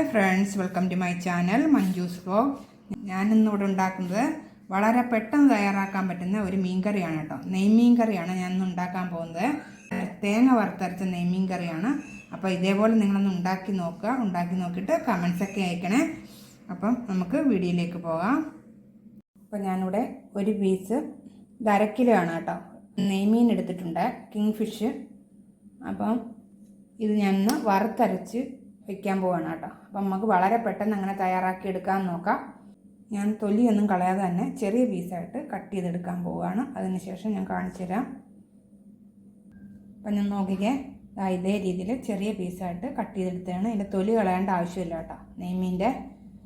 Hi friends welcome to my channel Manju's vlog ഞാനിന്നിവിടെ ഉണ്ടാക്കുന്നത് വളരെ പെട്ടെന്ന് തയ്യാറാക്കാൻ പറ്റുന്ന ഒരു മീൻ മീൻകറിയാണ് കേട്ടോ. നെയ്മീൻ കറിയാണ് ഞാൻ ഇന്ന് ഉണ്ടാക്കാൻ പോകുന്നത്. തേങ്ങ വറുത്തരച്ച നെയ്മീൻ കറിയാണ് അപ്പോൾ ഇതേപോലെ നിങ്ങളൊന്ന് ഉണ്ടാക്കി നോക്കുക. ഉണ്ടാക്കി നോക്കിയിട്ട് കമൻസൊക്കെ അയക്കണേ. അപ്പം നമുക്ക് വീഡിയോയിലേക്ക് പോകാം. അപ്പോൾ ഞാനിവിടെ ഒരു പീസ് ഇത് അര കിലോ ആണ് കേട്ടോ. നെയ്മീൻ എടുത്തിട്ടുണ്ട് കിങ് ഫിഷ്. അപ്പം ഇത് ഞാൻ ഒന്ന് വറുത്തരച്ച് വെക്കാൻ പോവാണ് കേട്ടോ. അപ്പം നമുക്ക് വളരെ പെട്ടെന്ന് അങ്ങനെ തയ്യാറാക്കി എടുക്കാൻ നോക്കാം. ഞാൻ തൊലിയൊന്നും കളയാതെ തന്നെ ചെറിയ പീസായിട്ട് കട്ട് ചെയ്തെടുക്കാൻ പോവുകയാണ് അതിനുശേഷം ഞാൻ കാണിച്ചു തരാം. അപ്പം ഞാൻ നോക്കിക്കേ. ഇതേ രീതിയിൽ ചെറിയ പീസായിട്ട് കട്ട് ചെയ്തെടുത്തതാണ്. ഇതിന്റെ തൊലി കളയേണ്ട ആവശ്യമില്ല കേട്ടോ. നെയ്മീന്റെ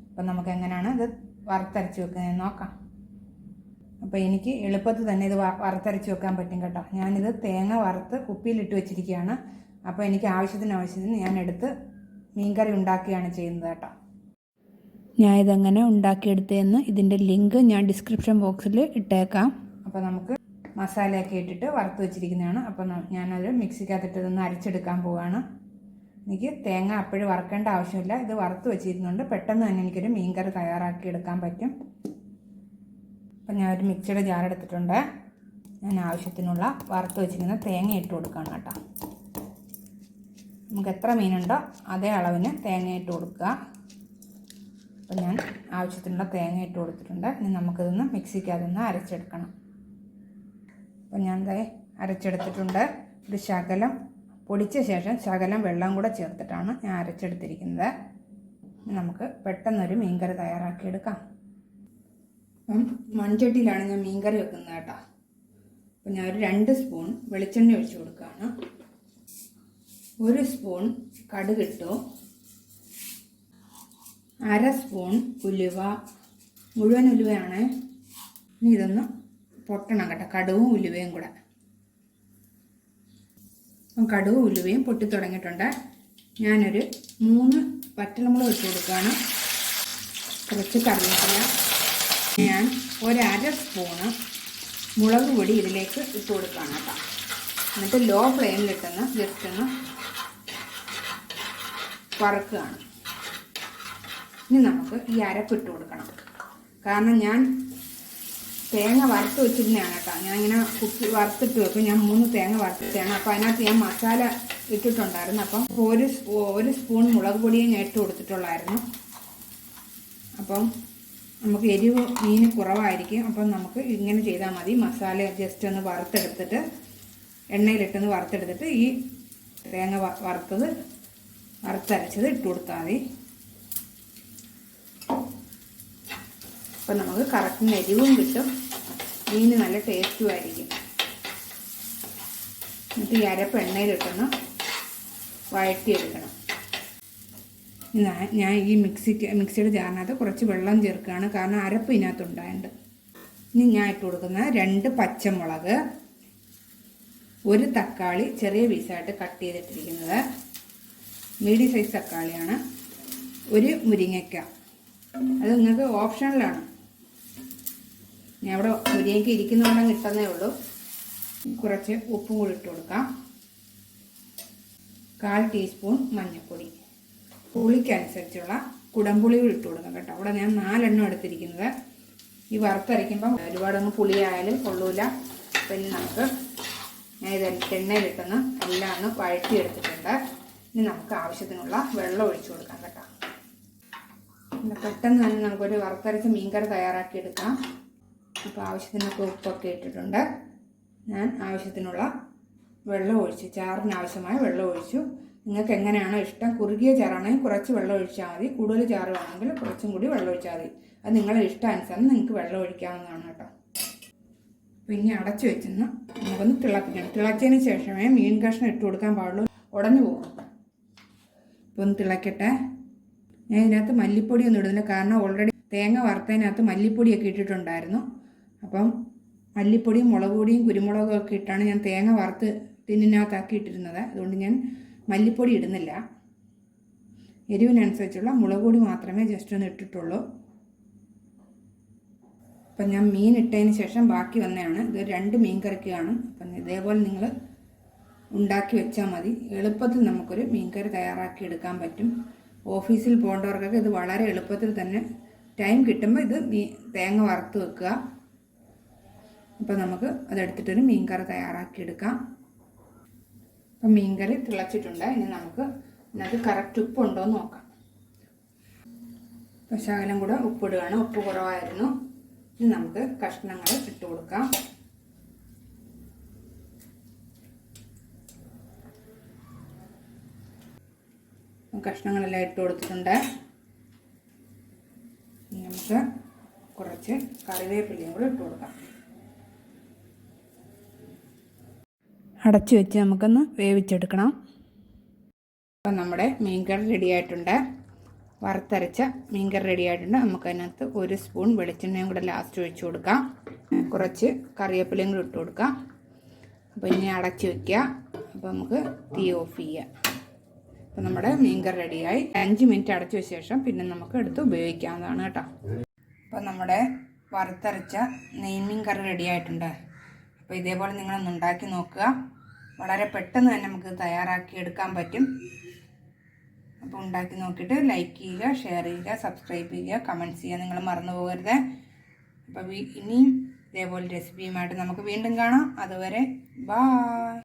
അപ്പം നമുക്ക് എങ്ങനെയാണ് ഇത് വറുത്തരച്ച് വെക്കുന്നത് നോക്കാം. അപ്പോൾ എനിക്ക് എളുപ്പത്തിൽ തന്നെ ഇത് വറുത്തരച്ച് വെക്കാൻ പറ്റും കേട്ടോ. ഞാനിത് തേങ്ങ വറുത്ത് കുപ്പിയിലിട്ട് വെച്ചിരിക്കുകയാണ്. അപ്പോൾ എനിക്ക് ആവശ്യത്തിന് ആവശ്യത്തിന് ഞാൻ എടുത്ത് മീൻകറി ഉണ്ടാക്കുകയാണ് ചെയ്യുന്നത് കേട്ടോ. ഞാൻ ഇതെങ്ങനെ ഉണ്ടാക്കിയെടുത്തതെന്ന് ഇതിന്റെ ലിങ്ക് ഞാൻ ഡിസ്ക്രിപ്ഷൻ ബോക്സിൽ ഇട്ടേക്കാം. അപ്പോൾ നമുക്ക് മസാലയൊക്കെ ഇട്ടിട്ട് വറുത്ത് വെച്ചിരിക്കുന്നതാണ്. അപ്പോൾ ഞാനത് മിക്സിക്കകത്തിട്ട് ഇതൊന്ന് അരച്ചെടുക്കാൻ പോവുകയാണ് എനിക്ക് തേങ്ങ അപ്പോഴും വറുക്കേണ്ട ആവശ്യമില്ല. ഇത് വറുത്ത് വെച്ചിരുന്നുണ്ട് പെട്ടെന്ന് തന്നെ എനിക്കൊരു മീൻകറി തയ്യാറാക്കി എടുക്കാൻ പറ്റും. അപ്പം ഞാൻ ഒരു മിക്സിയുടെ ജാർ എടുത്തിട്ടുണ്ട് ഞാൻ ആവശ്യത്തിനുള്ള വറുത്ത് വെച്ചിരിക്കുന്ന തേങ്ങ ഇട്ട് കൊടുക്കണം കേട്ടോ. നമുക്ക് എത്ര മീനുണ്ടോ അതേ അളവിന് തേങ്ങ ഇട്ട് കൊടുക്കുക. അപ്പം ഞാൻ ആവശ്യത്തിനുള്ള തേങ്ങ ഇട്ട് കൊടുത്തിട്ടുണ്ട്. ഇനി നമുക്കിതൊന്ന് മിക്സിക്കകത്തുനിന്ന് അരച്ചെടുക്കണം. അപ്പോൾ ഞാൻ ദേ അരച്ചെടുത്തിട്ടുണ്ട്. ഇത് ശകലം പൊടിച്ച ശേഷം ശകലം വെള്ളം കൂടെ ചേർത്തിട്ടാണ് ഞാൻ അരച്ചെടുത്തിരിക്കുന്നത്. നമുക്ക് പെട്ടെന്നൊരു മീൻകറി തയ്യാറാക്കിയെടുക്കാം. അപ്പം മൺചട്ടിയിലാണ് ഞാൻ മീൻകറി വെക്കുന്നത് കേട്ടോ. അപ്പം ഞാൻ ഒരു രണ്ട് സ്പൂൺ വെളിച്ചെണ്ണ ഒഴിച്ച് കൊടുക്കുകയാണ്. ഒരു സ്പൂൺ കടുകിട്ടു അര സ്പൂൺ ഉലുവ. മുഴുവൻ ഉലുവയാണ്. ഇനി ഇതൊന്ന് പൊട്ടണം കേട്ടോ. കടുവും ഉലുവയും കൂടെ. കടുവും ഉലുവയും പൊട്ടി തുടങ്ങിയിട്ടുണ്ട്. ഞാനൊരു മൂന്ന് വറ്റൽമുളക് ഇട്ട് കൊടുക്കുകയാണ്. കുറച്ച് കറിവേപ്പില. ഞാൻ ഒരര സ്പൂണ് മുളക് പൊടി ഇതിലേക്ക് ഇട്ട് കൊടുക്കുകയാണ് കേട്ടോ. എന്നിട്ട് ലോ ഫ്ലെയിമിൽ ഫ്ലെയിമിലിട്ടൊന്ന് ജസ്റ്റ് ഒന്ന് വറുക്കുകയാണ്. ഇനി നമുക്ക് ഈ അരപ്പിട്ട് കൊടുക്കണം. കാരണം ഞാൻ തേങ്ങ വറുത്ത് വെച്ചിരുന്നതാണ് കേട്ടോ. ഞാൻ ഇങ്ങനെ കുത്തി വറുത്തിട്ട് വെക്കും. ഞാൻ മൂന്ന് തേങ്ങ വറുത്തിട്ടാണ്. അപ്പോൾ അതിനകത്ത് ഞാൻ മസാല ഇട്ടിട്ടുണ്ടായിരുന്നു. അപ്പം ഒരു ഒരു സ്പൂൺ മുളക് പൊടിയും ഞാൻ ഇട്ട് കൊടുത്തിട്ടുള്ളായിരുന്നു. അപ്പം നമുക്ക് എരിവ് മീന് കുറവായിരിക്കും. അപ്പം നമുക്ക് ഇങ്ങനെ ചെയ്താൽ മതി. മസാല ജസ്റ്റ് ഒന്ന് വറുത്തെടുത്തിട്ട് എണ്ണയിലിട്ടൊന്ന് വറുത്തെടുത്തിട്ട് ഈ തേങ്ങ വറുത്തത് വറുത്തരച്ചത് ഇട്ട് കൊടുത്താൽ മതി. അപ്പം നമുക്ക് കറക്റ്റിന് എരിവും കിട്ടും. മീൻ നല്ല ടേസ്റ്റും ആയിരിക്കും. എന്നിട്ട് ഈ അരപ്പ് എണ്ണയിലിട്ടൊന്ന് വഴറ്റിയെടുക്കണം. ഞാൻ ഈ മിക്സിക്ക് മിക്സിയുടെ ജാറിനകത്ത് കുറച്ച് വെള്ളം ചേർക്കുകയാണ്. കാരണം അരപ്പ് ഇതിനകത്ത് ഉണ്ടായിട്ടുണ്ട് ഇനി ഞാൻ ഇട്ട് കൊടുക്കുന്ന രണ്ട് പച്ചമുളക് ഒരു തക്കാളി ചെറിയ പീസായിട്ട് കട്ട് ചെയ്തിട്ടിരിക്കുന്നത്. മീഡിയം സൈസ് തക്കാളിയാണ്. ഒരു മുരിങ്ങയ്ക്ക. അത് നിങ്ങൾക്ക് ഓപ്ഷണലാണ് ഞാൻ അവിടെ മുരിങ്ങയ്ക്ക ഇരിക്കുന്നതുകൊണ്ട് കിട്ടുന്നേ ഉള്ളൂ. കുറച്ച് ഉപ്പും കൂടി ഇട്ട് കൊടുക്കാം. കാൽ ടീസ്പൂൺ മഞ്ഞൾപ്പൊടി. പുളിക്കനുസരിച്ചുള്ള കുടംപുളി കൂടി ഇട്ട് കൊടുക്കാം കേട്ടോ. അവിടെ ഞാൻ നാലെണ്ണം എടുത്തിരിക്കുന്നത്. ഈ വറുത്തരയ്ക്കുമ്പം ഒരുപാടൊന്നും പുളിയായാലും കൊള്ളൂല. പിന്നെ നമുക്ക് ഞാൻ ഇത് എണ്ണയിലിട്ടൊന്ന് എല്ലാം ഒന്ന് വഴറ്റിയെടുത്തിട്ടുണ്ട്. ഇനി നമുക്ക് ആവശ്യത്തിനുള്ള വെള്ളം ഒഴിച്ചു കൊടുക്കാം കേട്ടോ. പിന്നെ പെട്ടെന്ന് തന്നെ നമുക്കൊരു വറുത്തരച്ച മീൻകറി തയ്യാറാക്കി എടുക്കാം. അപ്പോൾ ആവശ്യത്തിനൊക്കെ ഉപ്പൊക്കെ ഇട്ടിട്ടുണ്ട്. ഞാൻ ആവശ്യത്തിനുള്ള വെള്ളം ഒഴിച്ചു ചാറിന് ആവശ്യമായ വെള്ളം ഒഴിച്ചു. നിങ്ങൾക്ക് എങ്ങനെയാണോ ഇഷ്ടം കുറുകിയ ചാറാണെങ്കിൽ കുറച്ച് വെള്ളം ഒഴിച്ചാൽ മതി. കൂടുതൽ ചാറ് വേണമെങ്കിൽ കുറച്ചും കൂടി വെള്ളം ഒഴിച്ചാൽ മതി. അത് നിങ്ങളുടെ ഇഷ്ടാനുസരണം നിങ്ങൾക്ക് വെള്ളം ഒഴിക്കാവുന്നതാണ് കേട്ടോ. പിന്നെ അടച്ചു വെച്ചെന്ന് നമുക്കൊന്ന് തിളപ്പിക്കണം. തിളച്ചതിന് ശേഷമേ മീൻ കഷ്ണം ഇട്ട് കൊടുക്കാൻ പാടുള്ളൂ. ഉടഞ്ഞു പോകും ഇപ്പോൾ ഒന്ന് തിളക്കട്ടെ. ഞാൻ ഇതിനകത്ത് മല്ലിപ്പൊടി ഒന്നും ഇടുന്നില്ല. കാരണം ഓൾറെഡി തേങ്ങ വറുത്തതിനകത്ത് മല്ലിപ്പൊടിയൊക്കെ ഇട്ടിട്ടുണ്ടായിരുന്നു. അപ്പം മല്ലിപ്പൊടിയും മുളക് പൊടിയും കുരുമുളകും ഒക്കെ ഇട്ടാണ് ഞാൻ തേങ്ങ വറുത്ത് ടിന്നിനകത്താക്കി ഇട്ടിരുന്നത്. അതുകൊണ്ട് ഞാൻ മല്ലിപ്പൊടി ഇടുന്നില്ല. എരിവിനനുസരിച്ചുള്ള മുളക് പൊടി മാത്രമേ ജസ്റ്റ് ഒന്ന് ഇട്ടിട്ടുള്ളൂ. അപ്പം ഞാൻ മീൻ ഇട്ടതിന് ശേഷം ബാക്കി വന്നതാണ്. ഇത് രണ്ട് മീൻ കറിക്കാണ് അപ്പം ഇതേപോലെ നിങ്ങൾ ഉണ്ടാക്കി വെച്ചാൽ മതി. എളുപ്പത്തിൽ നമുക്കൊരു മീൻകറി തയ്യാറാക്കി എടുക്കാൻ പറ്റും. ഓഫീസിൽ പോകേണ്ടവർക്കൊക്കെ ഇത് വളരെ എളുപ്പത്തിൽ തന്നെ ടൈം കിട്ടുമ്പോൾ ഇത് മീ- തേങ്ങ വറുത്ത് വെക്കുക. അപ്പോൾ നമുക്ക് അതെടുത്തിട്ടൊരു മീൻകറി തയ്യാറാക്കി എടുക്കാം. അപ്പം മീൻകറി തിളച്ചിട്ടുണ്ട്. ഇനി നമുക്ക് ഇതിനകത്ത് കറക്റ്റ് ഉപ്പുണ്ടോ എന്ന് നോക്കാം. പശാകലം ശകലം കൂടെ ഉപ്പിടുകയാണ്. ഉപ്പ് കുറവായിരുന്നു. ഇനി നമുക്ക് കഷ്ണങ്ങൾ ഇട്ട് കൊടുക്കാം. കഷ്ണങ്ങളെല്ലാം ഇട്ട് കൊടുത്തിട്ടുണ്ട്. നമുക്ക് കുറച്ച് കറിവേപ്പിലയും കൂടി ഇട്ട് കൊടുക്കാം. അടച്ചു വെച്ച് നമുക്കൊന്ന് വേവിച്ചെടുക്കണം. അപ്പം നമ്മുടെ മീൻകറി റെഡി ആയിട്ടുണ്ട്. വറുത്തരച്ച മീൻകറി റെഡി ആയിട്ടുണ്ട്. നമുക്ക് അതിനകത്ത് ഒരു സ്പൂൺ വെളിച്ചെണ്ണയും കൂടെ ലാസ്റ്റ് ഒഴിച്ചു കൊടുക്കാം. കുറച്ച് കറിവേപ്പിലയും കൂടെ ഇട്ട് കൊടുക്കാം. അപ്പോൾ ഇനി അടച്ച് വയ്ക്കുക അപ്പോൾ നമുക്ക് തീ ഓഫ് ചെയ്യാം. അപ്പോൾ നമ്മുടെ മീൻകറി റെഡിയായി. അഞ്ച് മിനിറ്റ് അടച്ചു ശേഷം പിന്നെ നമുക്ക് എടുത്ത് ഉപയോഗിക്കാവുന്നതാണ് കേട്ടോ. അപ്പം നമ്മുടെ വറുത്തരച്ച നെയ്മീൻ കറി റെഡി ആയിട്ടുണ്ട്. അപ്പോൾ ഇതേപോലെ നിങ്ങളൊന്ന് ഉണ്ടാക്കി നോക്കുക. വളരെ പെട്ടെന്ന് തന്നെ നമുക്ക് തയ്യാറാക്കി എടുക്കാൻ പറ്റും. അപ്പോൾ ഉണ്ടാക്കി നോക്കിയിട്ട് ലൈക്ക് ചെയ്യുക ഷെയർ ചെയ്യുക സബ്സ്ക്രൈബ് ചെയ്യുക കമന്റ്സ് ചെയ്യുക. നിങ്ങൾ മറന്നു പോകരുത്. അപ്പോൾ ഇനിയും ഇതേപോലെ റെസിപ്പിയുമായിട്ട് നമുക്ക് വീണ്ടും കാണാം. അതുവരെ ബായ്